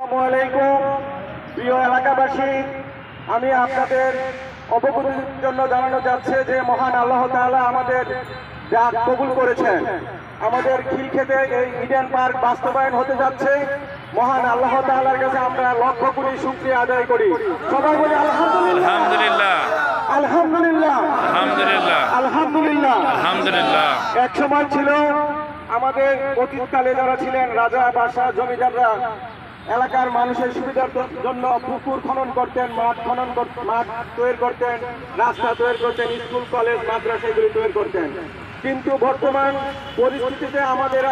আলাইকুম। প্রিয় এলাকাবাসী আমি আপনাদের অবগতির জন্য জানানো যাচ্ছে যে মহান আল্লাহ তাআলা আমাদের ডাক কবুল করেছেন। আমাদের খিলক্ষেতে এই ইডেন পার্ক বাস্তবায়ন হতে যাচ্ছে। মহান আল্লাহ তাআলার কাছে আমরা লক্ষ কোটি শুকরিয়া আদায় করি। সবাই বলি আলহামদুলিল্লাহ। আলহামদুলিল্লাহ। আলহামদুলিল্লাহ। আলহামদুলিল্লাহ। আলহামদুলিল্লাহ। আলহামদুলিল্লাহ। এক সময় ছিল আমাদের অতীতকালে যারা ছিলেন রাজা বাসা জমিদাররা এলাকার মানুষের সুবিধার জন্য পুকুর খনন করতেন, মাঠ খনন মাঠ তৈরি করতেন, রাস্তা তৈরি করতেন, স্কুল, কলেজ মাদ্রাসা এগুলি তৈরি করতেন। কিন্তু বর্তমান পরিস্থিতিতে আমাদের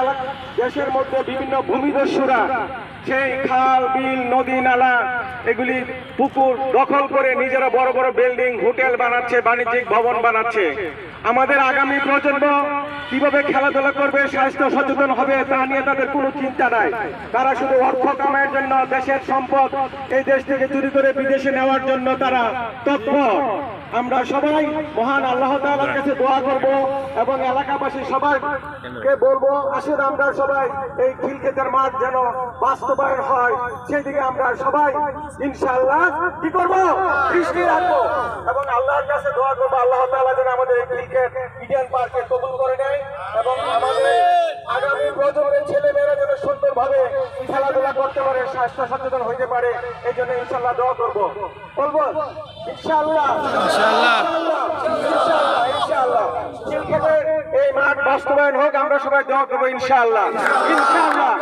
দেশের মধ্যে বিভিন্ন ভূমিদস্যুরা সেই খাল, বিল, নদী, নালা, এগুলি পুকুর দখল করে নিজেরা বড় বড় বিল্ডিং, হোটেল বানাচ্ছে, বাণিজ্যিক ভবন বানাচ্ছে। আমাদের আগামী প্রজন্ম কীভাবে খেলাধুলা করবে, স্বাস্থ্য সচেতন হবে, তা নিয়ে তাদের কোনো চিন্তা নাই। তারা শুধু অর্থ কামাইয়ের জন্য, দেশের সম্পদ এই দেশ থেকে চুরি করে বিদেশে নেওয়ার জন্য তারা তৎপর। আমরা সবাই মহান আল্লাহ তালার কাছে দোয়া করব এবং এলাকাবাসী সবাইকে বলব, আসেন আমরা সবাই এই খিলক্ষেতের মাঠ যেন বাস্তবায়ন হয়। সেদিকে আমরা সবাই ইনশাল্লাহ কি করব? দৃষ্টি রাখব এবং আল্লাহর কাছে দোয়া করব, আল্লাহ তালা যেন আমাদের এই খিলক্ষেত ইডেন পার্কে কবুল করে নেয় এবং আমাদের আগামী প্রজন্মের ছেলে মেয়েরা সুন্দরভাবে খেলাধুলা করতে পারে স্বাস্থ্য সচেতন হইতে পারে এই জন্য ইনশাল্লাহ দোয়া করব। বলব ইনশাল্লাহ ইনশাআল্লাহ। ইনশাআল্লাহ ইনশাআল্লাহ। এই মাঠ বাস্তবায়ন হোক আমরা সবাই দোয়া করব ইনশাল্লাহ ইনশাআল্লাহ